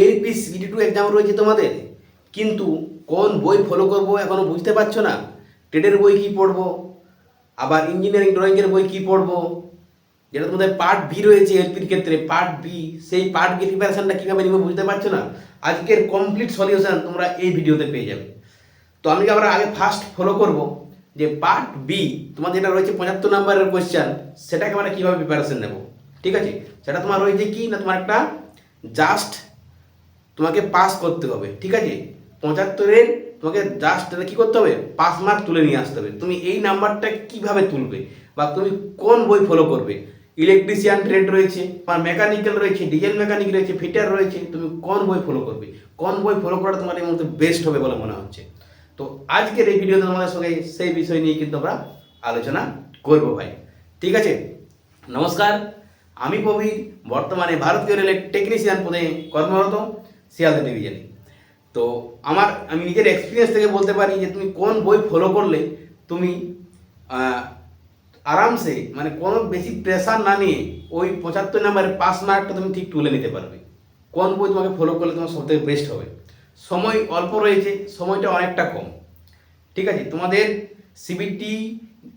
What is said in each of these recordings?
LP CD two exam রয়েছে তোমাদের? কিন্তু কোন বই ফলো করব এখনও বুঝতে পারছ না? টেটের বই কি পড়ব? আবার ইঞ্জিনিয়ারিং ড্রয়িংয়ের বই কি পড়ব? যেটা তোমাদের পার্ট বি রয়েছে এলপির ক্ষেত্রে পার্ট বি সেই পার্ট বি প্রিপারেশনটা কীভাবে নিবে বুঝতে পারছ না? আজকের কমপ্লিট সলিউশন তোমরা এই ভিডিওতে পেয়ে যাবে। তো আমি আমরা আগে ফার্স্ট ফলো করব যে পার্ট বি তোমার যেটা রয়েছে পঁচাত্তর নম্বরের কোয়েশ্চেন সেটাকে আমরা কীভাবে প্রিপারেশন নেব? ঠিক আছে? সেটা তোমার রয়েছে কি? না তোমার একটা জাস্ট তোমাকে পাস করতে হবে, ঠিক আছে? পঁচাত্তরের তোমাকে জাস্ট কী করতে হবে? পাস মার্ক তুলে নিয়ে আসতে হবে। তুমি এই নাম্বারটা কীভাবে তুলবে? বা তুমি কোন বই ফলো করবে? ইলেকট্রিশিয়ান ট্রেড রয়েছে, বা মেকানিক্যাল রয়েছে ডিজেল মেকানিক রয়েছে ফিটার রয়েছে, তুমি কোন বই ফলো করবে? কোন বই ফলো করাটা তোমার এই মধ্যে বেস্ট হবে বলে মনে হচ্ছে? তো আজকের এই ভিডিওতে তোমাদের সঙ্গে সেই বিষয় নিয়ে কিন্তু আমরা আলোচনা করব ভাই। ঠিক আছে? নমস্কার। আমি প্রবীর, বর্তমানে ভারতীয় রেলের টেকনিশিয়ান পদে কর্মরত। শিয়ালদা ডিভিশনে। তো আমার, আমি নিজের এক্সপিরিয়েন্স থেকে বলতে পারি যে তুমি কোন বই ফলো করলে তুমি আরামসে মানে কোনো বেশি প্রেশার না নিয়ে ওই পঁচাত্তর নাম্বারের পাস মার্কটা তুমি ঠিক তুলে নিতে পারবে। কোন বই তোমাকে ফলো করলে তোমার সবথেকে বেস্ট হবে। সময় অল্প রয়েছে, সময়টা অনেকটা কম। ঠিক আছে? তোমাদের সিবিটি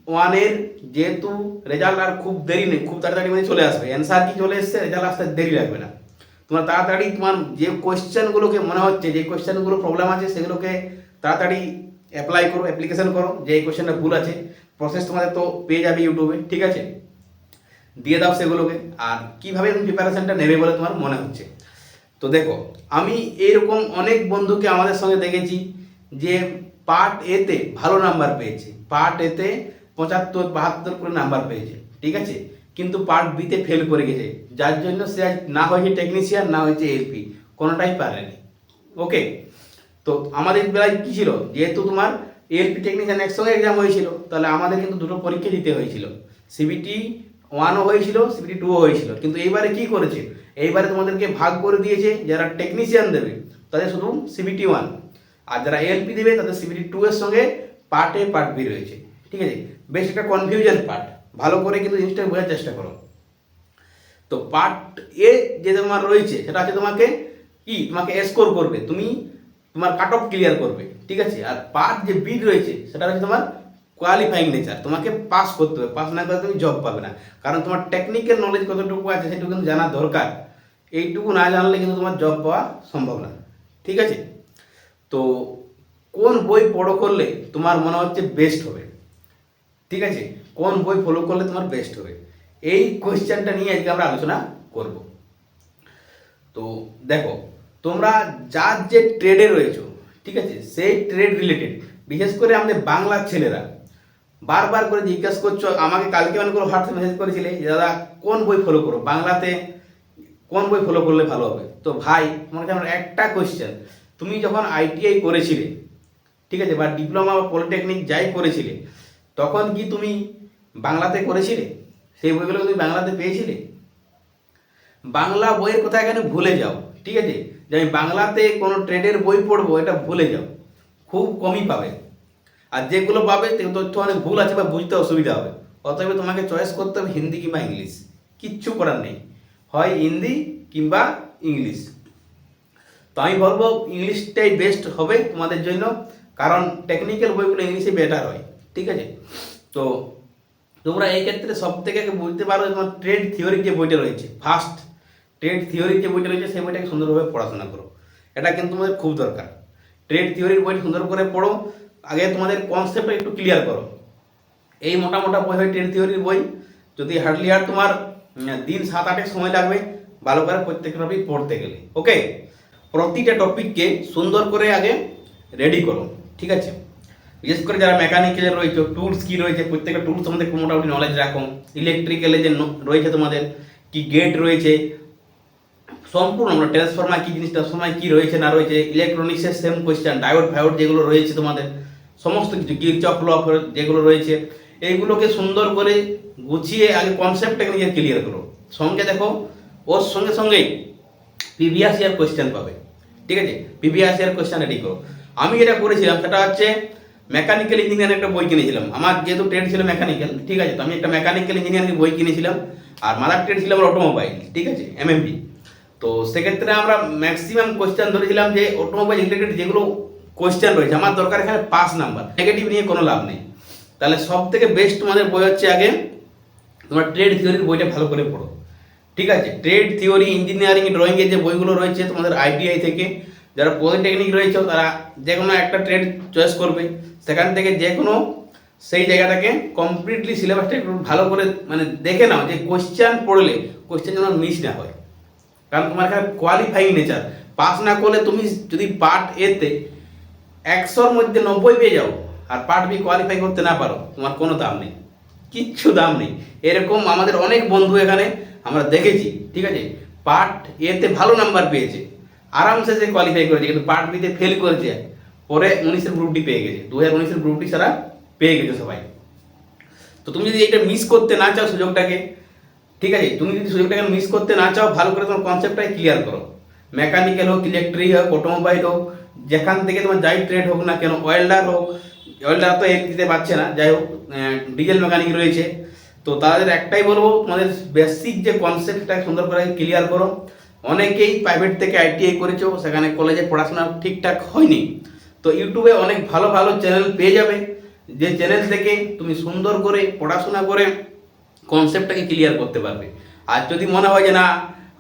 ওয়ানের যেহেতু রেজাল্ট আর খুব দেরি নেই, খুব তাড়াতাড়ি মানে চলে আসবে। অ্যান্সার কি চলে এসছে? রেজাল্ট আসতে দেরি লাগবে না। তোমার তাড়াতাড়ি তোমার যে কোয়েশ্চেনগুলোকে মনে হচ্ছে, যে কোয়েশ্চেনগুলো প্রবলেম আছে, সেগুলোকে তাড়াতাড়ি অ্যাপ্লাই করো অ্যাপ্লিকেশন করো, যে এই কোয়েশ্চেনটা ভুল আছে প্রসেস তোমাদের তো পেয়ে যাবে ইউটিউবে ঠিক আছে? দিয়ে দাও সেগুলোকে, আর কীভাবে তুমি প্রিপারেশনটা নেবে বলে তোমার মনে হচ্ছে? তো দেখো, আমি এরকম অনেক বন্ধুকে আমাদের সঙ্গে দেখেছি যে পার্ট এতে ভালো নাম্বার পেয়েছে পার্ট এতে পঁচাত্তর, বাহাত্তর করে নাম্বার পেয়েছে, ঠিক আছে? কিন্তু পার্ট বিতে ফেল করে গেছে। যার জন্য সে আজ না হয়েছে টেকনিশিয়ান না হয়েছে এলপি কোনোটাই পারেনি। ওকে তো আমাদের বেলায় কী ছিল? যেহেতু তোমার এলপি টেকনিশিয়ান একসঙ্গে এক্সাম হয়েছিল, তাহলে আমাদের কিন্তু দুটো পরীক্ষা দিতে হয়েছিল। সিবিটি ওয়ানও হয়েছিল সিবিটি টুও হয়েছিল। কিন্তু এইবারে কি করেছে? এইবারে তোমাদেরকে ভাগ করে দিয়েছে যারা টেকনিশিয়ান দেবে, তাদের শুধু সিবিটি ওয়ান আর যারা এলপি দেবে, তাদের সিবিটি টু এর সঙ্গে পার্ট এ পার্ট বি রয়েছে। ঠিক আছে? বেশ একটা কনফিউশন পার্ট ভালো করে কিন্তু জিনিসটা বোঝার চেষ্টা করো। তো পার্ট এ যে তোমার রয়েছে, সেটা হচ্ছে তোমাকে কি? তোমাকে স্কোর করবে। তুমি তোমার কাট অফ ক্লিয়ার করবে, ঠিক আছে? আর পার্ট যে বি রয়েছে, সেটা হচ্ছে তোমার কোয়ালিফাইং নেচার তোমাকে পাস করতে হবে। পাস না করলে তুমি জব পাবে না। কারণ তোমার টেকনিক্যাল নলেজ কতটুকু আছে, সেটুকু কিন্তু জানা দরকার। এইটুকু না জানলে কিন্তু তোমার জব পাওয়া সম্ভব না। ঠিক আছে? তো কোন বই পড়ো করলে তোমার মনে হচ্ছে বেস্ট হবে? ঠিক আছে? কোন বই ফলো করলে তোমার বেস্ট হবে? এই কোয়েশ্চেনটা নিয়ে আজকে আমরা আলোচনা করব। তো দেখো, তোমরা যার যে ট্রেডে রয়েছো, ঠিক আছে? সেই ট্রেড রিলেটেড বিশেষ করে আমাদের বাংলার ছেলেরা, বারবার করে জিজ্ঞাসা করছ, আমাকে কালকে অনেক করে হোয়াটসঅ্যাপ মেসেজ করেছিলে যে, দাদা, কোন বই ফলো করো? বাংলাতে কোন বই ফলো করলে ভালো হবে? তো ভাই, তোমার আমার একটা কোয়েশ্চেন তুমি যখন আইটিআই করেছিলে, ঠিক আছে? বা ডিপ্লোমা বা পলিটেকনিক যাই করেছিলে তখন কি তুমি বাংলাতে করেছিলে? সেই বইগুলো তুমি বাংলাতে পেয়েছিলে? বাংলা বইয়ের কথা এখানে ভুলে যাও, ঠিক আছে? যে আমি বাংলাতে কোনো ট্রেডের বই পড়ব, এটা ভুলে যাও। খুব কমই পাবে। আর যেগুলো পাবে তথ্য অনেক ভুল আছে বা বুঝতে অসুবিধা হবে। অতএব তোমাকে চয়েস করতে হবে হিন্দি কিংবা ইংলিশ। কিচ্ছু করার নেই। হয় হিন্দি কিংবা ইংলিশ। তো আমি বলব, ইংলিশটাই বেস্ট হবে তোমাদের জন্য। কারণ টেকনিক্যাল বইগুলো ইংলিশে বেটার হয়। ঠিক আছে? তো তোমরা এই ক্ষেত্রে সব থেকে বুঝতে পারো তোমার ট্রেড থিওরির যে বইটা রয়েছে। ফার্স্ট ট্রেড থিওরির যে বইটা রয়েছে, সেই বইটাকে সুন্দরভাবে পড়াশোনা করো। এটা কিন্তু তোমাদের খুব দরকার। ট্রেড থিওরির বইটা সুন্দর করে পড়ো। আগে তোমাদের কনসেপ্টটা একটু ক্লিয়ার করো। এই মোটা মোটা বই হয় ট্রেড থিওরির বই। যদি হার্ডলি আর তোমার দিন সাত আটের সময় লাগবে, ভালো করে প্রত্যেকটা টপিক পড়তে গেলে। ওকে প্রতিটা টপিককে সুন্দর করে আগে রেডি করো। ঠিক আছে? বিশেষ করে যারা মেকানিক্যালে রয়েছে টুলস কি রয়েছে, প্রত্যেকটা টুলস একটু মোটামুটি নলেজ রাখো। ইলেকট্রিক্যালে যে রয়েছে তোমাদের কি গেট রয়েছে, সম্পূর্ণ আমরা ট্রান্সফরমার কি জিনিস ট্রান্সফরমার কি রয়েছে, না রয়েছে ইলেকট্রনিক্সের সেম কোয়েশ্চেন ডায়োড ফায়োড যেগুলো রয়েছে তোমাদের, সমস্ত কিছু গিরচক ল যেগুলো রয়েছে, এইগুলোকে সুন্দর করে গুছিয়ে আগে কনসেপ্টটাকে নিজের ক্লিয়ার করো। সঙ্গে দেখো, ওর সঙ্গে সঙ্গেই প্রিভিয়াস ইয়ার কোয়েশ্চেন পাবে। ঠিক আছে? প্রিভিয়াস ইয়ার কোয়েশ্চেন রেডি করো। আমি যেটা করেছিলাম, সেটা হচ্ছে মেকানিক্যাল ইঞ্জিনিয়ারিং একটা বই কিনেছিলাম। আমার যেহেতু ট্রেড ছিল মেকানিক্যাল ঠিক আছে, তো আমি একটা মেকানিক্যাল ইঞ্জিনিয়ারিং বই কিনেছিলাম, আর মাদার ট্রেড ছিল আমার অটোমোবাইল ঠিক আছে এমএমবি তো সেক্ষেত্রে আমরা ম্যাক্সিমাম কোয়েশ্চেন ধরেছিলাম যে অটোমোবাইল রিলেটেড যেগুলো কোয়েশ্চেন রয়েছে, আমার দরকার এখানে পাস নাম্বার নেগেটিভ নিয়ে কোনো লাভ নেই। তাহলে সব থেকে বেস্ট তোমাদের বই হচ্ছে আগে, তোমার ট্রেড থিওরির বইটা ভালো করে পড়ো। ঠিক আছে ট্রেড থিওরি ইঞ্জিনিয়ারিং ড্রয়িংয়ের যে বইগুলো রয়েছে তোমাদের আইটিআই থেকে যারা পলিটেকনিক রয়েছে, তারা যে কোনো একটা ট্রেড চয়েস করবে। সেখান থেকে যে কোনো সেই জায়গাটাকে কমপ্লিটলি সিলেবাসটা একটু ভালো করে মানে দেখে নাও যে কোয়েশ্চেন পড়লে কোয়েশ্চেন যেন মিস না হয়। কারণ তোমার এখানে কোয়ালিফাইং নেচার পাস না করলে তুমি যদি পার্ট এতে একশোর মধ্যে নব্বই পেয়ে যাও আর পার্ট বি কোয়ালিফাই করতে না পারো, তোমার কোনো দাম নেই। কিচ্ছু দাম নেই। এরকম আমাদের অনেক বন্ধু এখানে আমরা দেখেছি, ঠিক আছে? পার্ট এতে ভালো নাম্বার পেয়েছে। আরামসে সে কোয়ালিফাই করেছে, কিন্তু পার্ট বিতে ফেল করেছে, পরে উনিশের গ্রুপটি পেয়ে গেছে। দু হাজার উনিশের গ্রুপটি সারা পেয়ে গেছে সবাই। তো তুমি যদি এটা মিস করতে না চাও সুযোগটাকে, ঠিক আছে? তুমি যদি সুযোগটাকে মিস করতে না চাও, ভালো করে তোমার কনসেপ্টটাই ক্লিয়ার করো। মেকানিক্যাল হোক ইলেকট্রিক হোক অটোমোবাইল হোক, যেখান থেকে তোমার যাই ট্রেড হোক না কেন ওয়েল্ডার হোক ওয়েল্ডার তো এক দিতে পারছে না, যাই হোক ডিজেল মেকানিক রয়েছে। তো তাদের একটাই বলব, তোমাদের বেসিক যে কনসেপ্টটা সুন্দর করে ক্লিয়ার করো। অনেকেই প্রাইভেট থেকে আইটিআই করেছ, সেখানে কলেজে পড়াশোনা ঠিকঠাক হয়নি। তো ইউটিউবে অনেক ভালো ভালো চ্যানেল পেয়ে যাবে। যে চ্যানেল থেকে তুমি সুন্দর করে পড়াশোনা করে কনসেপ্টটাকে ক্লিয়ার করতে পারবে। আর যদি মনে হয় যে না,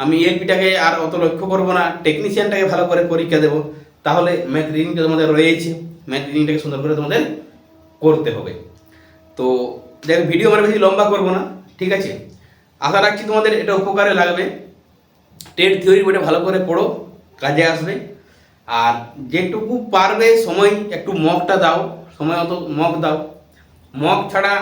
আমি এলপিটাকে আর অত লক্ষ্য করব না টেকনিশিয়ানটাকে ভালো করে পরীক্ষা দেবো, তাহলে ম্যাথ রিডিংটা তোমাদের রয়েছে। ম্যাথ রিডিংটাকে সুন্দর করে তোমাদের করতে হবে। তো দেখ ভিডিও মানে বেশি লম্বা করব না, ঠিক আছে? আশা রাখছি তোমাদের এটা উপকারে লাগবে। টেট থিওরি বইটা ভালো করে পড়ো, কাজে আসবে। আর যেটুকু পারবে সময়, একটু মকটা দাও, সময় অত মক দাও। মক ছাড়া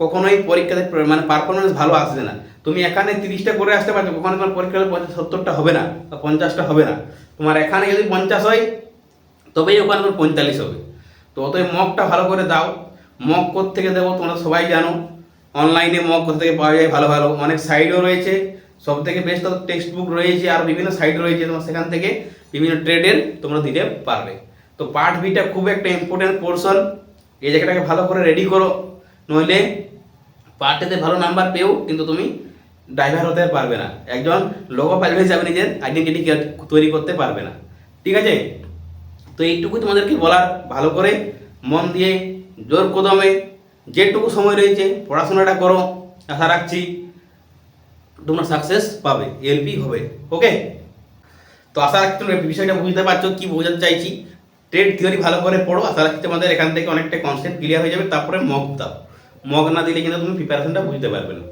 কখনোই পরীক্ষাতে মানে পারফরমেন্স ভালো আসবে না। তুমি এখানে তিরিশটা করে আসতে পারছ, কখনো তোমার পরীক্ষাতে সত্তরটা হবে না বা পঞ্চাশটা হবে না। তোমার এখানে যদি পঞ্চাশ হয়, তবেই ওখানে তোমার পঁয়তাল্লিশ হবে। তো অতএব মকটা ভালো করে দাও। মক থেকে দেবো তোমরা সবাই জানো। অনলাইনে মক কোথা থেকে পাওয়া যায় ভালো ভালো। অনেক সাইডও রয়েছে। সব থেকে বেস্ট তো টেক্সট বুক রয়েছে আর বিভিন্ন সাইট রয়েছে, তোমার সেখান থেকে বিভিন্ন ট্রেডের তোমরা দিতে পারবে। তো পার্ট বিটা খুব একটা ইম্পর্টেন্ট পোর্শন এই জায়গাটাকে ভালো করে রেডি করো। নইলে পার্টেতে ভালো নাম্বার পেও, কিন্তু তুমি ড্রাইভার হতে পারবে না। একজন লোগো পাইলট হিসাবে নিজের আইডেন্টিটি তৈরি করতে পারবে না। ঠিক আছে? তো এইটুকুই তোমাদেরকে বলার। ভালো করে মন দিয়ে জোর কদমে যেটুকু সময় রয়েছে, পড়াশোনাটা করো। আশা রাখছি তোমরা সাকসেস পাবে এলপি হবে ওকে তো আশা রাখছি তোমরা বিষয়টা বুঝতে পারছ, কি বোঝাতে চাইছি। ট্রেড থিওরি ভালো করে পড়ো, আশা রাখছি তোমাদের এখান থেকে অনেকটা কনসেপ্ট ক্লিয়ার হয়ে যাবে, তারপরে মগ দাও। মগ না দিলে কিন্তু তুমি প্রিপারেশনটা বুঝতে পারবে না।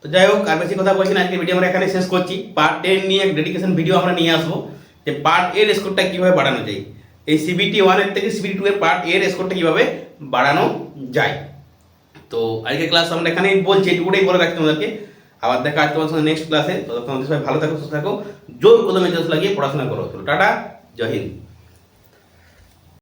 তো যাই হোক, আর বেশি কথা বলছি না আজকে ভিডিও আমরা এখানে শেষ করছি। পার্ট টেন নিয়ে এক ডেডিকেশন ভিডিও আমরা নিয়ে আসব, যে পার্ট এর স্কোরটা কীভাবে বাড়ানো যায়। এই সিবিটি ওয়ানের থেকে সিবিটি টু এর পার্ট এর স্কোরটা কীভাবে বাড়ানো যায়। তো আজকে ক্লাস আমরা এখানেই বলছি, এটুকুটাই বলে রাখছি তোমাদেরকে। আবার দেখা আজ তোমার সঙ্গে নেক্সট ক্লাসে ততক্ষণ সবাই ভালো থাকো, সুস্থ থাকো। জোর কদমে জোশ লাগিয়ে পড়াশোনা করো। টাটা, জয় হিন্দ।